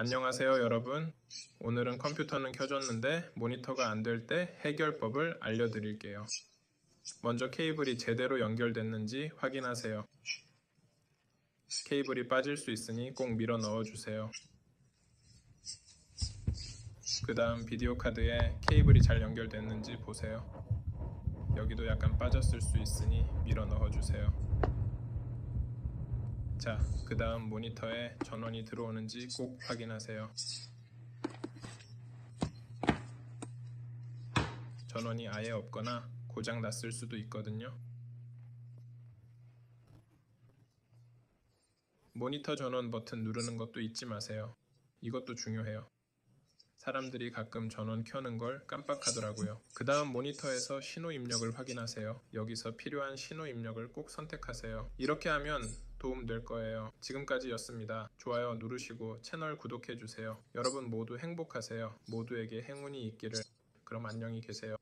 안녕하세요 여러분. 오늘은 컴퓨터는 켜졌는데 모니터가 안 될 때 해결법을 알려드릴게요. 먼저 케이블이 제대로 연결됐는지 확인하세요. 케이블이 빠질 수 있으니 꼭 밀어 넣어주세요. 그 다음 비디오 카드에 케이블이 잘 연결됐는지 보세요. 여기도 약간 빠졌을 수 있으니 밀어 넣어주세요 자, 그 다음 모니터에 전원이 들어오는지 꼭 확인하세요. 전원이 아예 없거나 고장 났을 수도 있거든요. 모니터 전원 버튼 누르는 것도 잊지 마세요. 이것도 중요해요. 사람들이 가끔 전원 켜는 걸 깜빡하더라고요. 그 다음 모니터에서 신호 입력을 확인하세요. 여기서 필요한 신호 입력을 꼭 선택하세요. 이렇게 하면 도움 될 거예요. 지금까지였습니다. 좋아요 누르시고 채널 구독해주세요. 여러분 모두 행복하세요. 모두에게 행운이 있기를. 그럼 안녕히 계세요.